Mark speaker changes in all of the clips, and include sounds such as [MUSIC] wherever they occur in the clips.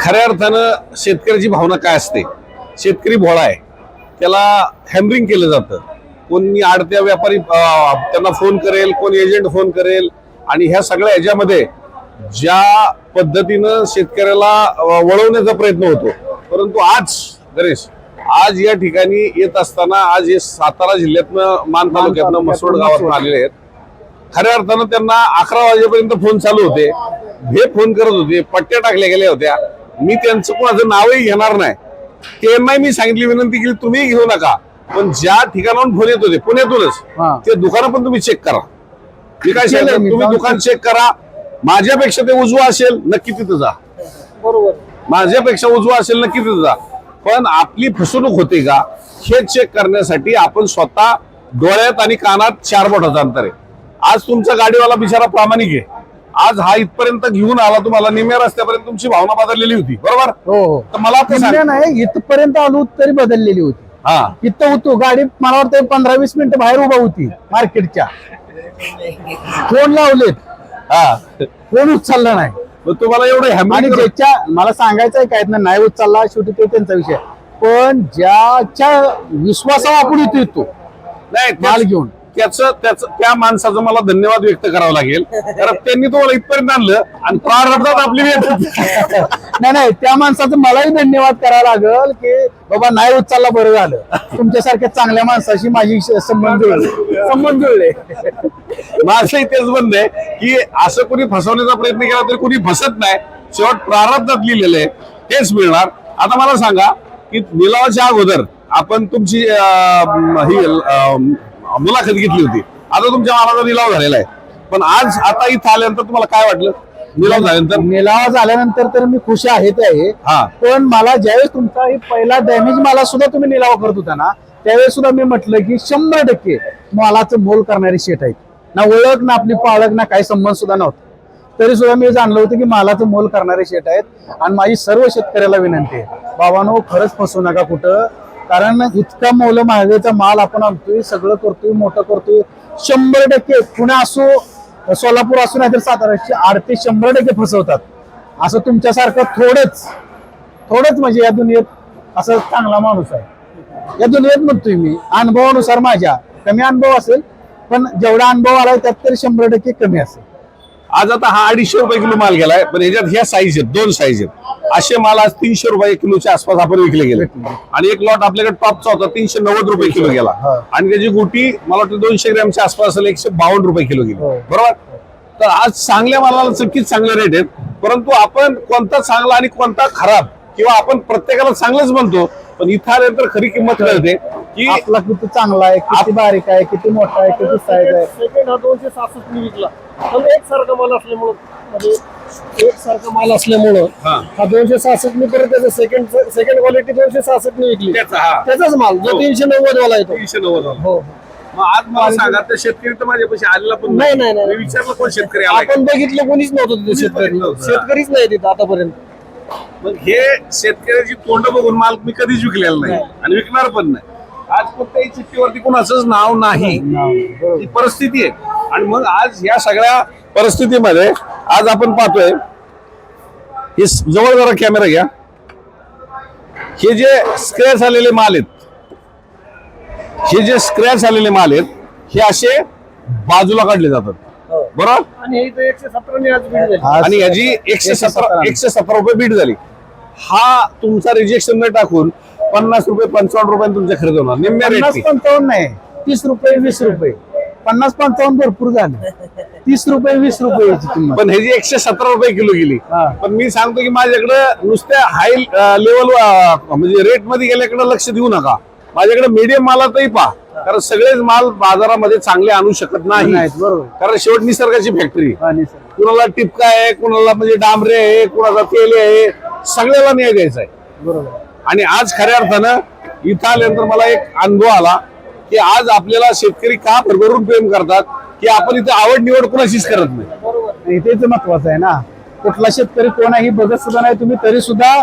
Speaker 1: खऱ्या अर्थानं शेतकऱ्याची भावना काय असते? शेतकरी भोळा आहे. त्याला हॅमरिंग केलं जातं. कोणी आडत्या व्यापारी त्यांना फोन करेल कोण एजंट फोन करेल आणि ह्या सगळ्या ह्याच्यामध्ये ज्या पद्धतीनं शेतकऱ्याला वळवण्याचा प्रयत्न होतो. परंतु आज गणेश आज या ठिकाणी येत असताना आज हे सातारा जिल्ह्यातनं मान तालुक्यातनं मसोड गावातून आलेले आहेत. खऱ्या अर्थानं त्यांना अकरा वाजेपर्यंत फोन चालू होते. हे फोन करत होते पट्ट्या टाकल्या गेल्या होत्या. मी त्यांचं कोणाचं नावही घेणार नाही. त्यांनाही मी सांगितली विनंती केली तुम्ही घेऊ नका. पण ज्या ठिकाणाहून फोन येत होते पुण्यातूनच. ते दुकानं पण तुम्ही चेक करा. मी काय सांगितलं तुम्ही दुकान चेक करा. माझ्यापेक्षा ते उजवं असेल नक्की तिथं जा.
Speaker 2: बरोबर.
Speaker 1: माझ्यापेक्षा उजवा असेल नक्की तिथं जा. पण आपली फसवणूक होते का हे चेक करण्यासाठी आपण स्वतः डोळ्यात आणि कानात चार बोटाचं अंतर आहे. आज तुमचा गाडीवाला बिचारा प्रामाणिक आहे. आज हा इथपर्यंत घेऊन आला तुम्हाला निम्या रस्त्यापर्यंत तुमची भावना बदललेली होती बरोबर?
Speaker 2: हो हो.
Speaker 1: तर मला ते सांग.
Speaker 2: तिथल्या नाही इथपर्यंत आलो तरी बदललेली होती.
Speaker 1: हा.
Speaker 2: इथं होतो गाडी मला वाटतं पंधरा वीस मिनिटं बाहेर उभा होती मार्केटच्या. फोन लावलेत.
Speaker 1: हा.
Speaker 2: फोन उचलला नाही.
Speaker 1: मग तुम्हाला एवढं
Speaker 2: आणि ज्याच्या मला सांगायचं आहे काय ना नाही उचलला शेवटी तो त्यांचा विषय. पण ज्याच्या विश्वासावर आपण इथे येतो
Speaker 1: नाही
Speaker 2: माल घेऊन.
Speaker 1: त्याचं त्याचं त्या माणसाचं मला धन्यवाद व्यक्त करावा लागेल. कारण त्यांनी तुम्हाला इथपर्यंत आणलं आणि प्रारब्धात आपली वेळ
Speaker 2: नाही नाही त्या माणसाचं मलाही धन्यवाद करावा लागल की बाबा नाही उचलला बरं झालं. तुमच्यासारख्या चांगल्या माणसाशी माझी संबंध जुळले. संबंध जुळले.
Speaker 1: माझंही तेच म्हणणं आहे की असं कोणी फसवण्याचा प्रयत्न केला तरी कोणी फसत नाही. शेवट प्रारब्धात लिहिलेलं आहे. तेच मिळणार. आता मला सांगा की निलावाच्या अगोदर आपण तुमची ही मुलाखत घेतली होती. आता तुमच्या मालाचा निलाव झालेला आहे. पण आज आता इथं आल्यानंतर तुम्हाला काय वाटलं? निलाव झाल्यानंतर?
Speaker 2: निलावा झाल्यानंतर तर मी खुश आहे ते आहे.
Speaker 1: हा.
Speaker 2: पण मला ज्यावेळेस तुमचा ही पहिला डॅमेज मला सुद्धा तुम्ही निलाव करत होता ना त्यावेळेस सुद्धा मी म्हटलं की शंभर टक्के मालाचं मोल करणारी शेट आहेत. ना ओळख ना आपली पाळख ना काही संबंध सुद्धा नव्हता. तरी सुद्धा मी जाणलं होतं की मालाचं मोल करणारे शेट आहेत. आणि माझी सर्व शेतकऱ्याला विनंती आहे. बाबांनो खरंच फसू नका कुठं. कारण इतका मोल महागाईचा माल आपण आणतोय सगळं करतोय मोठं करतोय. शंभर टक्के पुणे असो सोलापूर असो नाहीतर आठ ते शंभर टक्के फसवतात. असं तुमच्यासारखं थोडंच थोडंच म्हणजे या दुनियेत असं चांगला माणूस आहे. या दुनियेत म्हणतोय मी अनुभवानुसार माझ्या. कमी अनुभव असेल पण जेवढा अनुभव आलाय त्यात तरी शंभर टक्के कमी असेल.
Speaker 1: आज आता हा अडीचशे रुपये किलो माल गेलाय पण ह्याच्यात ह्या साईज आहेत दोन साईज आहेत. असे माल आज तीनशे रुपये किलोच्या आसपास आपण विकले गेले. आणि एक लॉट आपल्याकडे टॉपचा होता तीनशे नव्वद रुपये किलो गेला. आणि त्याची गुटी मला वाटतं दोनशे ग्रॅमच्या आसपास असेल एकशे बावन्न रुपये किलो गेली.
Speaker 2: हो.
Speaker 1: बरोबर? तर आज चांगल्या मालाला नक्कीच चांगले रेट आहेत. परंतु आपण कोणता चांगला आणि कोणता खराब किंवा आपण प्रत्येकाला चांगलंच म्हणतो पण इथं आल्यानंतर खरी किंमत कळते की
Speaker 2: आपला किती चांगला आहे किती बारीक आहे किती मोठा आहे किती साईज आहे?
Speaker 3: सेकंड हा दोनशे सासष्ट मी विकला. पण एकसारखा माल असल्यामुळं म्हणजे एकसारखा माल असल्यामुळं
Speaker 1: हा.
Speaker 3: हा दोनशे सहासष्ट मी परत त्याचा सेकंड सेकंड क्वालिटी दोनशे सहासष्ट मी विकली
Speaker 1: त्याचा हा
Speaker 3: त्याचाच माल जो
Speaker 1: हो.
Speaker 3: तीनशे नव्वद वाला येतो
Speaker 1: तीनशे नव्वद वाला.
Speaker 3: हो
Speaker 1: मग आज मला सांगा तर शेतकरी तर माझ्यापाशी आलेला पण
Speaker 3: नाही, नाही, नाही.
Speaker 1: मी विचारलं कोण शेतकरी?
Speaker 3: आपण बघितलं कोणीच नव्हतं तिथे शेतकरी
Speaker 1: बघितलं.
Speaker 3: शेतकरीच नाही तिथं आतापर्यंत
Speaker 1: मग हे शेतकऱ्याची तोंड बघून माल मी कधीच विकलेला नाही आणि विकणार पण नाही आज कोणत्याही चिठ्ठीवरती कोणाचंच नाव नाही ही परिस्थिती आहे आणि मग आज या सगळ्या परिस्थितीमध्ये आज आपण पाहतोय हे जवळ जरा कॅमेरा घ्या. हे जे स्क्रॅच आलेले माल आहेत हे जे स्क्रॅच आलेले माल आहेत हे असे बाजूला काढले जातात. बरोबर?
Speaker 3: आणि हे एकशे सतरा. आज
Speaker 1: आणि याची एकशे सतरा
Speaker 2: 117.
Speaker 1: एकशे सतरा रुपये बीट झाली. हा तुमचा रिजेक्शन न टाकून पन्नास रुपये पंचावन्न रुपये तुमच्या खरेदी होणार. निम्म्या रेटची
Speaker 2: पंचावन्न नाही तीस रुपये वीस रुपये. पन्नास पंचावन्न भरपूर झाले. तीस रुपये वीस रुपये किंमत.
Speaker 1: पण ह्याची एकशे सतरा रुपये किलो गेली.
Speaker 2: हा.
Speaker 1: पण मी सांगतो की माझ्याकडे नुसत्या हाय लेवल म्हणजे रेटमध्ये गेल्याकडे लक्ष देऊ नका. माझ्याकडे मीडियम मालातही पहा. कारण सगळेच माल बाजारामध्ये चांगले आणू शकत नाही.
Speaker 2: नाहीत, बरोबर.
Speaker 1: कारण शेवट निसर्गाची फॅक्टरी
Speaker 2: आणि सर
Speaker 1: कुणाला टिपका आहे कुणाला म्हणजे डांबरे आहे कुणाला तेल आहे सगळ्याला न्याय द्यायचा आहे.
Speaker 2: बरोबर.
Speaker 1: आणि आज खऱ्या अर्थानं इथं आल्यानंतर मला एक अनुभव आला. की आज आपल्याला शेतकरी का भरभरून प्रेम करतात की आपण इथे आवड निवड कुणाशीच करत नाही?
Speaker 2: तेच महत्वाचं आहे ना. कुठला शेतकरी कोणाही बघत सुद्धा नाही तुम्ही तरी सुद्धा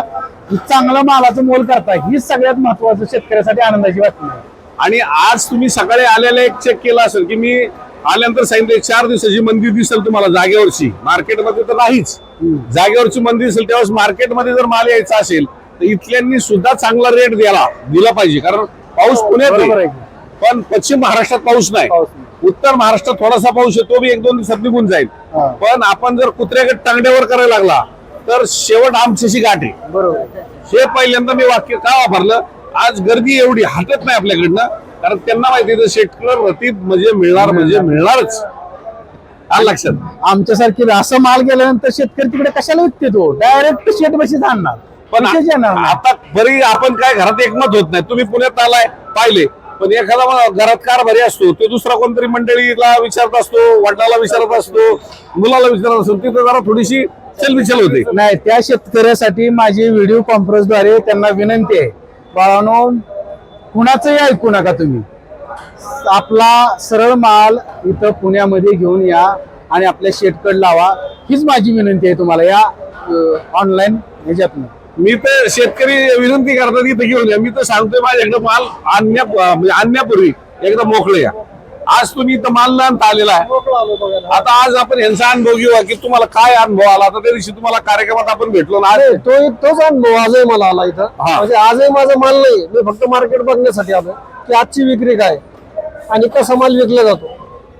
Speaker 2: चांगलं मालाचं मोल करताय. हीच सगळ्यात महत्वाचं शेतकऱ्यासाठी आनंदाची बातमी आहे.
Speaker 1: आणि आज तुम्ही सकाळी आलेला एक चेक केला असेल की मी आल्यानंतर सांगितलं एक चार दिवसाची मंदी दिसेल तुम्हाला जागेवरची. मार्केटमध्ये तर नाहीच. जागेवरची मंदी दिसेल त्यावेळेस मार्केटमध्ये जर माल यायचा असेल तर इथल्यांनी सुद्धा चांगला रेट द्याला दिला पाहिजे. कारण पाऊस पुण्यात आहे.
Speaker 2: आहे
Speaker 1: पण पश्चिम महाराष्ट्रात पाऊस नाही. उत्तर महाराष्ट्रात थोडासा पाऊस आहे तो बी एक दोन दिवसात निघून जाईल. पण आपण जर कुत्र्याकडे टांगड्यावर करायला लागला तर शेवट आमच्याशी गाठ आहे.
Speaker 2: बरोबर.
Speaker 1: हे पहिल्यांदा मी वाक्य का वापरलं? आज गर्दी एवढी हटत नाही आपल्याकडनं कारण त्यांना माहिती शेतकरी रतीत म्हणजे मिळणार म्हणजे मिळणारच. आलं लक्षात?
Speaker 2: आमच्यासारखी असं माल गेल्यानंतर शेतकरी तिकडे कशाला विकते तो? डायरेक्ट शेट बशीच आणणार.
Speaker 1: पण
Speaker 2: विषयच येणार नाही.
Speaker 1: आता बरी आपण काय घरात एकमत होत नाही. तुम्ही पुण्यात आलाय पाहिले. पण एखादा घरात कारभारी असतो तो दुसरा कोणतरी मंडळीला विचारत असतो वडिलाला विचारत असतो मुलाला विचारत असतो तिथं जरा थोडीशी चलबिचल होते.
Speaker 2: नाही त्या शेतकऱ्यासाठी माझी व्हिडिओ कॉन्फरन्सद्वारे त्यांना विनंती आहे. बाळानो कुणाचंही ऐकू नका तुम्ही. आपला सरळ माल इथं पुण्यामध्ये घेऊन या आणि आपल्या शेतकड लावा हीच माझी विनंती आहे तुम्हाला या ऑनलाईन ह्याच्यातनं.
Speaker 1: मी तर शेतकरी विनंती करतात इथं घेऊन या. मी तर सांगतोय माझ्याकडे माल आणण्या म्हणजे आणण्यापूर्वी एकदा मोकळे या. आज तुम्ही इथं माल आणता आलेला आहे. आता आज आपण यांचा अनुभव घेऊया की तुम्हाला काय अनुभव आला. आता त्या दिवशी तुम्हाला कार्यक्रमात आपण भेटलो ना आज.
Speaker 3: अरे तो तोच अनुभव आजही मला आला इथं. म्हणजे आजही माझा माल नाही. मी फक्त मार्केट बघण्यासाठी आलो. की आजची विक्री काय? आणि कसा माल विकला जातो?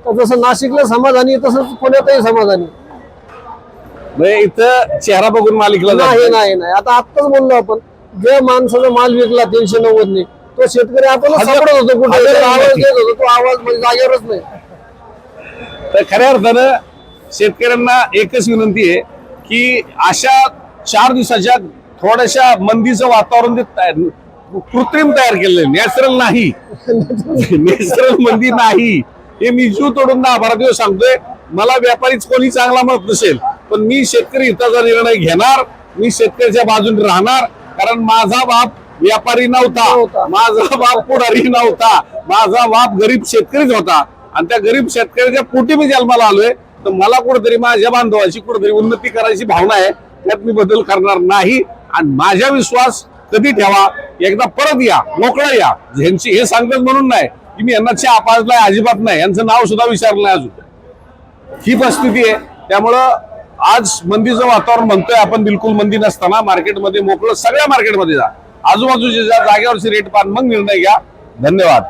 Speaker 3: तर जसं नाशिकला समाधानी तसंच पुण्यातही समाधानी
Speaker 1: म्हणजे इथं चेहरा बघून मालिकला
Speaker 3: नाही
Speaker 1: जातो.
Speaker 3: नाही नाही आता आत्ताच बोललो आपण. जे माणसाचा माल विकला तीनशे नव्वद ने तो शेतकरी आपण
Speaker 1: हजार-
Speaker 3: सापडत होतो कुठे?
Speaker 1: हजार
Speaker 3: आवाज. देत होतो. तो आवाज म्हणजे जागेवरच नाही.
Speaker 1: तर खऱ्या अर्थानं शेतकऱ्यांना एकच विनंती आहे की अशा चार दिवसाच्या थोड्याशा मंदीचं वातावरण कृत्रिम तयार केलेलं नॅचरल नाही. [LAUGHS] नॅचरल मंदी नाही. हे मी जीव तोडून दहा बारा दिवस सांगतोय. मला व्यापारीच कोणी चांगला म्हणत नसेल. पण मी शेतकरी हिताचा निर्णय घेणार मी शेतकऱ्याच्या बाजूने राहणार कारण माझा बाप व्यापारी नव्हता. माझा बाप पुढारी नव्हता. माझा बाप गरीब शेतकरीच होता. आणि त्या गरीब शेतकऱ्याच्या पोटी मी जन्माला आलोय. तर मला कुठेतरी माझ्या बांधवाची कुठेतरी उन्नती करायची भावना आहे. त्यात मी बदल करणार नाही. आणि माझा विश्वास कधी ठेवा? एकदा परत या. मोकळा या. ह्यांची हे सांगतात म्हणून नाही की मी यांना चहा पाजलाय अजिबात नाही. यांचं नाव सुद्धा विचारलं नाही अजून. ही परिस्थिती आहे. त्यामुळं आज मंदीचं वातावरण म्हणतोय आपण बिलकुल मंदी नसताना मार्केटमध्ये मोकळं सगळ्या मार्केटमध्ये जा. आजूबाजूच्या ज्या रेट पाहून मग निर्णय घ्या. धन्यवाद.